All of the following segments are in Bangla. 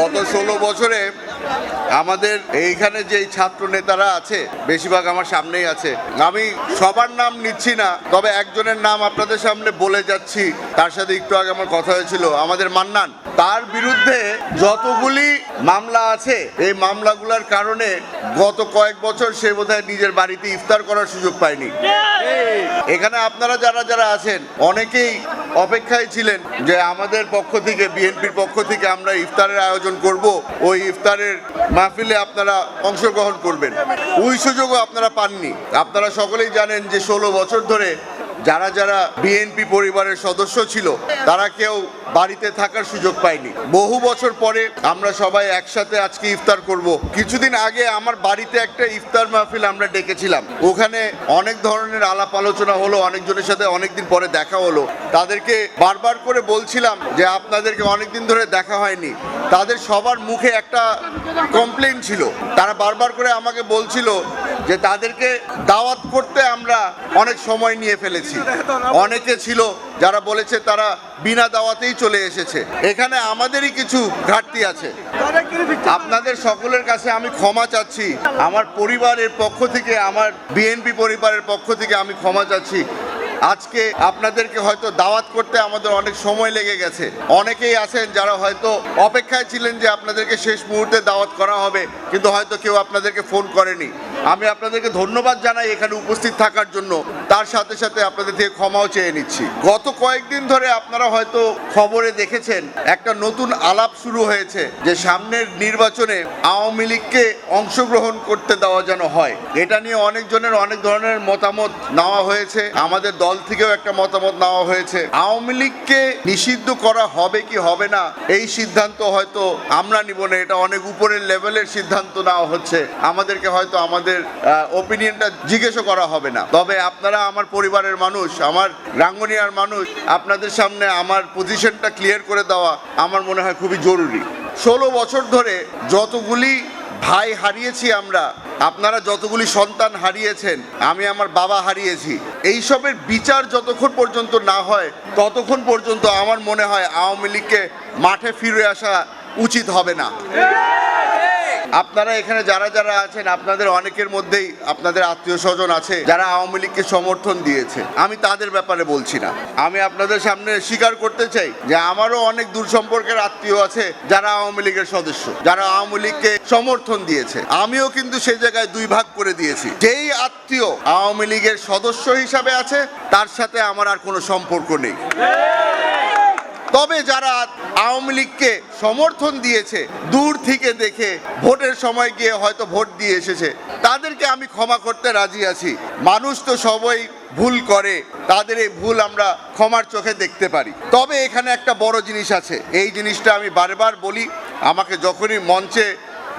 গত ষোলো বছরে আমাদের এইখানে যে ছাত্র নেতারা আছে বেশিরভাগ আমার সামনেই আছে। আমি সবার নাম নিচ্ছি না তবে একজনের নাম আপনাদের সামনে বলে যাচ্ছি তার সাথে একটু আগে আমার কথা হয়েছিল আমাদের মান্নান। তার বিরুদ্ধে যতগুলি মামলা আছে এই মামলাগুলোর কারণে গত কয়েক বছর সে বোধহয় নিজের বাড়িতে ইফতার করার সুযোগ পায়নি। এখানে আপনারা যারা যারা আছেন অনেকেই অপেক্ষায় ছিলেন যে আমাদের পক্ষ থেকে, বিএনপির পক্ষ থেকে আমরা ইফতারের আয়োজন করব। ওই ইফতারের মাহফিলে আপনারা অংশগ্রহণ করবেন। ওই সুযোগও আপনারা পাননি। আপনারা সকলেই জানেন যে ষোলো বছর ধরে যারা যারা বিএনপি পরিবারের সদস্য ছিল, তারা কেউ বাড়িতে থাকার সুযোগ পায়নি। বহু বছর পরে আমরা সবাই একসাথে আজকে ইফতার করব। কিছুদিন আগে আমার বাড়িতে একটা ইফতার মাহফিল আমরা ডেকেছিলাম। ওখানে অনেক ধরনের আলাপ আলোচনা হলো, অনেকজনের সাথে অনেকদিন পরে দেখা হলো। তাদেরকে বারবার করে বলছিলাম যে, আপনাদেরকে অনেকদিন ধরে দেখা হয়নি। তাদের সবার মুখে একটা কমপ্লেন ছিল। তারা বারবার করে আমাকে বলছিল যে তাদেরকে দাওয়াত করতে আমরা অনেক সময় নিয়ে ফেলেছি। অনেকে ছিল যারা বলেছে তারা বিনা দাওয়াতেই চলে এসেছে। এখানে আমাদেরই কিছু ঘাটতি আছে। আপনাদের সকলের কাছে আমি ক্ষমা চাচ্ছি। আমার পরিবারের পক্ষ থেকে, আমার বিএনপি পরিবারের পক্ষ থেকে আমি ক্ষমা চাচ্ছি। আজকে আপনাদেরকে হয়তো দাওয়াত করতে আমাদের অনেক সময় লেগে গেছে। অনেকেই আছেন যারা হয়তো অপেক্ষায় ছিলেন যে আপনাদেরকে শেষ মুহূর্তে দাওয়াত করা হবে, কিন্তু হয়তো কেউ আপনাদেরকে ফোন করেনি। আমি আপনাদেরকে ধন্যবাদ জানাই এখানে উপস্থিত থাকার জন্য। তার সাথে সাথে আপনাদের থেকে ক্ষমাও চেয়ে নিচ্ছি। গত কয়েকদিন ধরে আপনারা হয়তো খবরে দেখেছেন, একটা নতুন আলাপ শুরু হয়েছে যে সামনের নির্বাচনে আওয়ামী লীগকে অংশগ্রহণ করতে দেওয়া যেন হয়। এটা নিয়ে অনেকজনের অনেক ধরনের মতামত নেওয়া হয়েছে। আমাদের দল থেকেও একটা মতামত নেওয়া হয়েছে। আওয়ামী লীগকে নিষিদ্ধ করা হবে কি হবে না, এই সিদ্ধান্ত হয়তো আমরা নিব না। এটা অনেক উপরের লেভেলের সিদ্ধান্ত নেওয়া হচ্ছে। আমাদেরকে হয়তো আমাদের ওপিনিয়নটা জিজ্ঞেসও করা হবে না। তবে আপনারা আমার পরিবারের মানুষ, আমার রাঙ্গুনিয়ার মানুষ, আপনাদের সামনে আমার পজিশনটা ক্লিয়ার করে দেওয়া আমার মনে হয় খুবই জরুরি। ষোলো বছর ধরে যতগুলি ভাই হারিয়েছি আমরা, আপনারা যতগুলি সন্তান হারিয়েছেন, আমি আমার বাবা হারিয়েছি, এইসবের বিচার যতক্ষণ পর্যন্ত না হয়, ততক্ষণ পর্যন্ত আমার মনে হয় আওয়ামী লীগকে মাঠে ফিরে আসা উচিত হবে না। আপনারা এখানে যারা যারা আছেন, আপনাদের অনেকের মধ্যেই আপনাদের আত্মীয় স্বজন আছে, যারা আওয়ামী লীগকে সমর্থন দিয়েছে। আমি তাদের ব্যাপারে বলছি না। আমি আপনাদের সামনে স্বীকার করতে চাই যে আমারও অনেক দূর সম্পর্কের আত্মীয় আছে যারা আওয়ামী লীগের সদস্য, যারা আওয়ামী লীগকে সমর্থন দিয়েছে। আমিও কিন্তু সেই জায়গায় দুই ভাগ করে দিয়েছি। যেই আত্মীয় আওয়ামী লীগের সদস্য হিসাবে আছে, তার সাথে আমার আর কোনো সম্পর্ক নেই। তবে যারা আওয়ামী লীগকে সমর্থন দিয়েছে, দূর থেকে দেখে ভোটের সময় গিয়ে হয়তো ভোট দিয়ে এসেছে, তাদেরকে আমি ক্ষমা করতে রাজি আছি। মানুষ তো সবাই ভুল করে, তাদের এই ভুল আমরা ক্ষমার চোখে দেখতে পারি। তবে এখানে একটা বড় জিনিস আছে, এই জিনিসটা আমি বারবার বলি, আমাকে যখনই মঞ্চে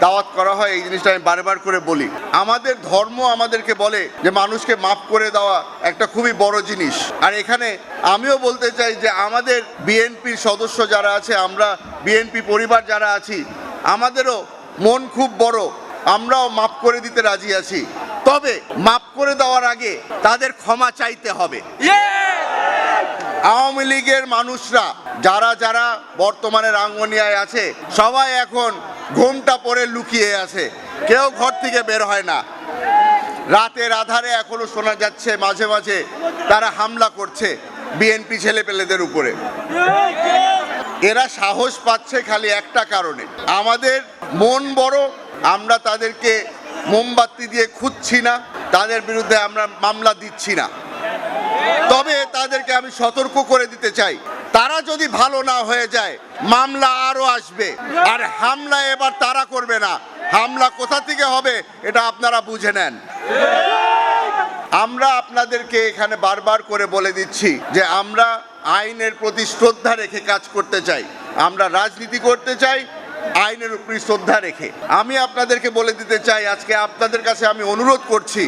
দাওয়াত করা হয়, এই জিনিসটা আমি বারবার করে বলি। আমাদের ধর্ম আমাদেরকে বলে যে মানুষকে মাফ করে দেওয়া একটা খুবই বড় জিনিস। আর এখানে আমিও বলতে চাই যে আমাদের বিএনপির সদস্য যারা আছে, আমরা বিএনপি পরিবার যারা আছি, আমাদেরও মন খুব বড়। আমরাও মাফ করে দিতে রাজি আছি। তবে মাফ করে দেওয়ার আগে তাদের ক্ষমা চাইতে হবে। আওয়ামী লীগের মানুষরা, যারা যারা বর্তমানে রাঙ্গনিয়ায় আছে, সবাই এখন ঘুমটা পরে লুকিয়ে আছে। কেউ ঘর থেকে বের হয় না। রাতের আধারে এখনও শোনা যাচ্ছে মাঝে মাঝে তারা হামলা করছে বিএনপি ছেলেপেলেদের উপরে। এরা সাহস পাচ্ছে খালি একটা কারণে। আমাদের মন বড়, আমরা তাদেরকে মোমবাতি দিয়ে খুঁজছি না, তাদের বিরুদ্ধে আমরা মামলা দিচ্ছি না। তবে তাদেরকে আমি সতর্ক করে দিতে চাই। তারা যদি ভালো না হয়ে যায়, মামলা আরও আসবে। আর হামলা এবার তারা করবে না। হামলা কোথা থেকে হবে, এটা আপনারা বুঝে নেন। আমরা আপনাদেরকে এখানে বারবার করে বলে দিচ্ছি যে আমরা আইনের প্রতি শ্রদ্ধা রেখে কাজ করতে চাই। আমরা রাজনীতি করতে চাই, আইনের উপর শ্রদ্ধা রেখে। আমি আপনাদেরকে বলে দিতে চাই, আজকে আপনাদের কাছে আমি অনুরোধ করছি,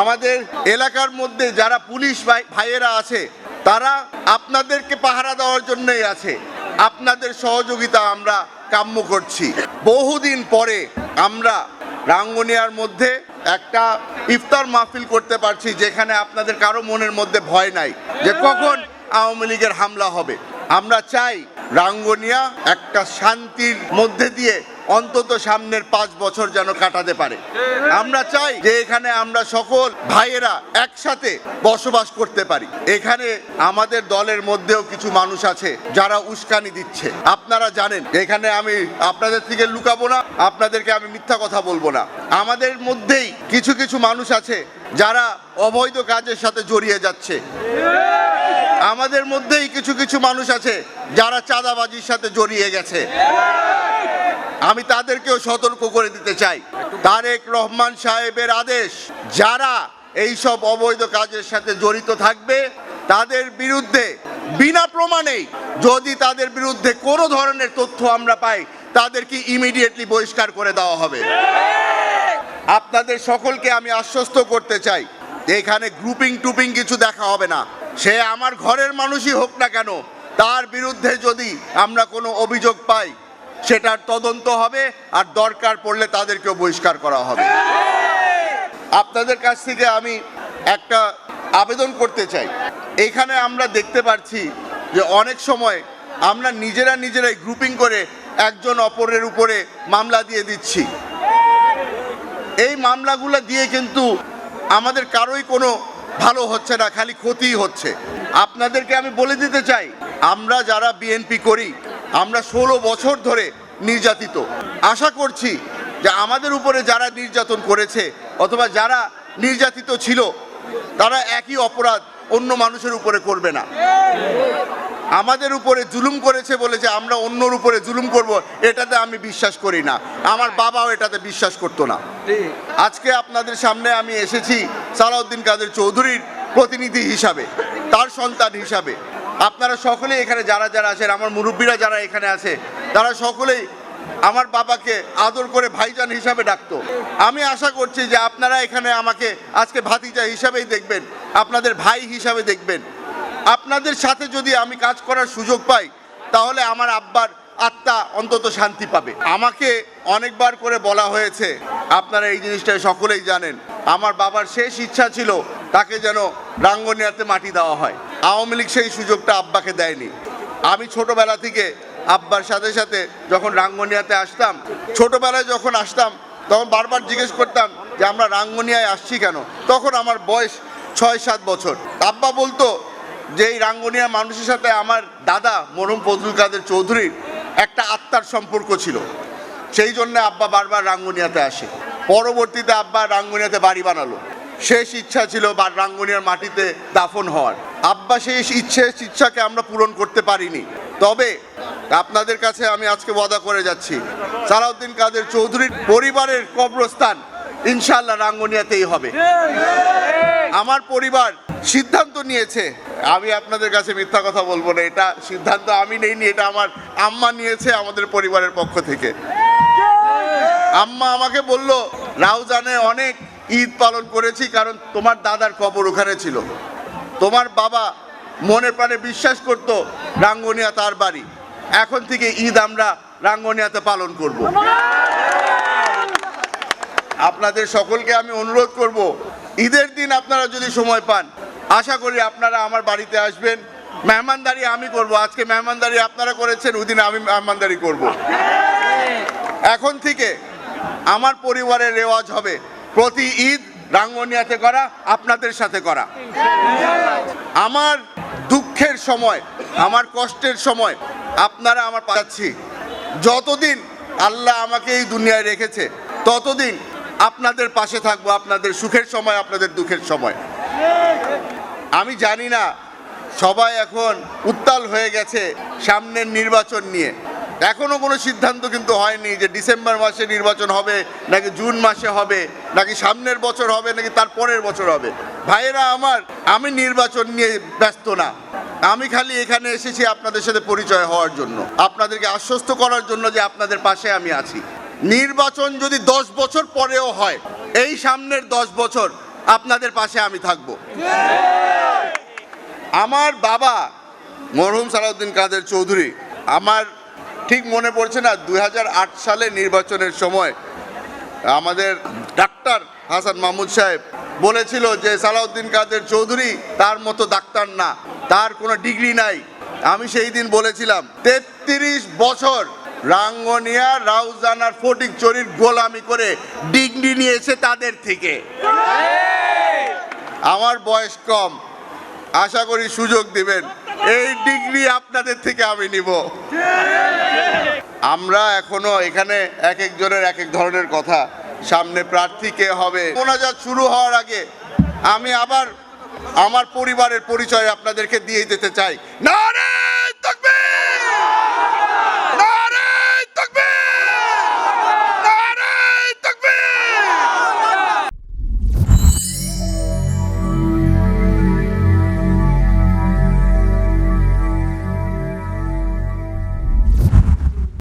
আমাদের এলাকার মধ্যে যারা পুলিশ ভাই ভাইয়েরা আছে তারা আপনাদেরকে পাহারা দেওয়ার জন্যই আছে। আপনাদের সহযোগিতা আমরা কাম্য করছি। বহুদিন পরে আমরা রাঙ্গনিয়ার মধ্যে একটা ইফতার মাহফিল করতে পারছি, যেখানে আপনাদের কারও মনের মধ্যে ভয় নাই যে কখন আওয়ামী লীগের হামলা হবে। আমরা চাই রাঙ্গনিয়া একটা শান্তির মধ্যে দিয়ে অন্তত সামনের পাঁচ বছর যেন কাটাতে পারে। আমরা চাই যে এখানে আমরা সকল ভাইয়েরা একসাথে বসবাস করতে পারি। এখানে আমাদের দলের মধ্যেও কিছু মানুষ আছে যারা উস্কানি দিচ্ছে। আপনারা জানেন, এখানে আমি আপনাদের থেকে লুকাবো না, আপনাদেরকে আমি মিথ্যা কথা বলব না। আমাদের মধ্যেই কিছু কিছু মানুষ আছে যারা অবৈধ কাজের সাথে জড়িয়ে যাচ্ছে। আমাদের মধ্যেই কিছু কিছু মানুষ আছে যারা চাঁদাবাজির সাথে জড়িয়ে গেছে। আমি তাদেরকেও সতর্ক করে দিতে চাই। তারেক রহমান সাহেবের আদেশ, যারা এই সব অবৈধ কাজের সাথে জড়িত থাকবে, তাদের বিরুদ্ধে বিনা প্রমাণেই যদি তাদের বিরুদ্ধে কোনো ধরনের তথ্য আমরা পাই, তাদেরকে ইমিডিয়েটলি বহিষ্কার করে দেওয়া হবে। আপনাদের সকলকে আমি আশ্বস্ত করতে চাই, এখানে গ্রুপিং টুপিং কিছু দেখা হবে না। সে আমার ঘরের মানুষই হোক না কেন, তার বিরুদ্ধে যদি আমরা কোনো অভিযোগ পাই সেটার তদন্ত হবে, আর দরকার পড়লে তাদেরকেও বহিষ্কার করা হবে। আপনাদের কাছ থেকে আমি একটা আবেদন করতে চাই। এখানে আমরা দেখতে পাচ্ছি যে অনেক সময় আমরা নিজেরা নিজেরাই গ্রুপিং করে একজন অপরের উপরে মামলা দিয়ে দিচ্ছি। এই মামলাগুলো দিয়ে কিন্তু আমাদের কারোই কোনো ভালো হচ্ছে না, খালি ক্ষতিই হচ্ছে। আপনাদেরকে আমি বলে দিতে চাই, আমরা যারা বিএনপি করি আমরা ষোলো বছর ধরে নির্যাতিত। আশা করছি যে আমাদের উপরে যারা নির্যাতন করেছে অথবা যারা নির্যাতিত ছিল, তারা একই অপরাধ অন্য মানুষের উপরে করবে না। আমাদের উপরে জুলুম করেছে বলে যে আমরা অন্যর উপরে জুলুম করব, এটাতে আমি বিশ্বাস করি না। আমার বাবাও এটাতে বিশ্বাস করতো না। আজকে আপনাদের সামনে আমি এসেছি সালাউদ্দিন কাদের চৌধুরীর প্রতিনিধি হিসাবে, তার সন্তান হিসাবে। আপনারা সকলেই এখানে যারা যারা আছেন, আমার মুরব্বীরা যারা এখানে আছে, তারা সকলেই আমার বাবাকে আদর করে ভাইজান হিসাবে ডাকতো। আমি আশা করছি যে আপনারা এখানে আমাকে আজকে ভাতিজা হিসাবেই দেখবেন, আপনাদের ভাই হিসাবে দেখবেন। আপনাদের সাথে যদি আমি কাজ করার সুযোগ পাই, তাহলে আমার আব্বার আত্মা অন্তত শান্তি পাবে। আমাকে অনেকবার করে বলা হয়েছে, আপনারা এই জিনিসটা সকলেই জানেন, আমার বাবার শেষ ইচ্ছা ছিল তাকে যেন রাঙ্গনিয়াতে মাটি দেওয়া হয়। আওয়ামী লীগ সেই সুযোগটা আব্বাকে দেয়নি। আমি ছোটবেলা থেকে আব্বার সাথে সাথে যখন রাঙ্গনিয়াতে আসতাম, ছোটবেলায় যখন আসতাম, তখন বারবার জিজ্ঞেস করতাম যে, আমরা রাঙ্গনিয়ায় আসছি কেন? তখন আমার বয়স ছয় সাত বছর। আব্বা বলতো যে, এই রাঙ্গনিয়া মানুষের সাথে আমার দাদা মরম ফজলুল কাদের চৌধুরীর একটা আত্মার সম্পর্ক ছিল। সেই জন্য আব্বা বারবার রাঙ্গুনিয়াতে আসে। পরবর্তীতে আব্বা রাঙ্গুনিয়াতে বাড়ি বানালো। শেষ ইচ্ছা ছিল বা রাঙ্গুনিয়ার মাটিতে দাফন হওয়ার। আব্বা সেই ইচ্ছে ইচ্ছাকে আমরা পূরণ করতে পারিনি। তবে আপনাদের কাছে আমি আজকে ওয়াদা করে যাচ্ছি, সালাউদ্দিন কাদের চৌধুরীর পরিবারের কবরস্থান ইনশাল্লাহ রাঙ্গনিয়াতেই হবে। আমার পরিবার সিদ্ধান্ত নিয়েছে, আমি আপনাদের কাছে মিথ্যা কথা বলব না, এটা সিদ্ধান্ত আমি নেইনি, এটা আমার আম্মা নিয়েছে আমাদের পরিবারের পক্ষ থেকে। আম্মা আমাকে বলল, রাউজানে অনেক ঈদ পালন করেছি কারণ তোমার দাদার কবর ওখানে ছিল। তোমার বাবা মনে প্রাণে বিশ্বাস করতো রাঙ্গনিয়া তার বাড়ি। এখন থেকে ঈদ আমরা রাঙ্গনিয়াতে পালন করব। আপনাদের সকলকে আমি অনুরোধ করব ঈদের দিন আপনারা যদি সময় পান আশা করি আপনারা আমার বাড়িতে আসবেন। মেহমানদারি আমি করব আজকে মেহমানদারি আপনারা করেছেন ওই আমি মেহমানদারি করব। এখন থেকে আমার পরিবারের রেওয়াজ হবে প্রতি ঈদ রাঙ্গনিয়াতে করা, আপনাদের সাথে করা। আমার দুঃখের সময়, আমার কষ্টের সময়, আপনারা আমার পাচ্ছি যতদিন আল্লাহ আমাকে এই দুনিয়ায় রেখেছে, ততদিন আপনাদের পাশে থাকব, আপনাদের সুখের সময়, আপনাদের দুঃখের সময়। আমি জানি না, সবাই এখন উত্তাল হয়ে গেছে সামনের নির্বাচন নিয়ে। এখনও কোনো সিদ্ধান্ত কিন্তু হয়নি যে ডিসেম্বর মাসে নির্বাচন হবে, নাকি জুন মাসে হবে, নাকি সামনের বছর হবে, নাকি তার পরের বছর হবে। ভাইয়েরা আমার, আমি নির্বাচন নিয়ে ব্যস্ত না। আমি খালি এখানে এসেছি আপনাদের সাথে পরিচয় হওয়ার জন্য। আপনাদেরকে আশ্বস্ত করার জন্য যে আপনাদের পাশে আমি আছি। নির্বাচন যদি দশ বছর পরেও হয়, এই সামনের দশ বছর আপনাদের পাশে আমি থাকব। আমার বাবা মরহুম সালাউদ্দিন কাদের চৌধুরী, আমার ঠিক মনে পড়ছে না দু হাজার আট সালে নির্বাচনের সময় আমাদের ডাক্তার হাসান মাহমুদ সাহেব বলেছিল যে সালাউদ্দিন কাদের চৌধুরী তার মতো ডাক্তার না তার কোনো ডিগ্রি নাই। আমি সেই দিন বলেছিলাম তেত্রিশ বছর রাঙ্গনিয়া রাউজানার ফটিক চরির গোলামি করে ডিগ্রি নিয়েছে তাদের থেকে। আমার বয়স কম আশা করি সুযোগ দিবেন। এই ডিগ্রি আপনাদের থেকে আমি নিব। আমরা এখনও এখানে এক একজনের এক এক ধরনের কথা। সামনে প্রার্থী কে হবে? মোনাজাত শুরু হওয়ার আগে আমি আবার আমার পরিবারের পরিচয় আপনাদেরকে দিয়ে যেতে চাই। নারে!